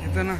येतो ना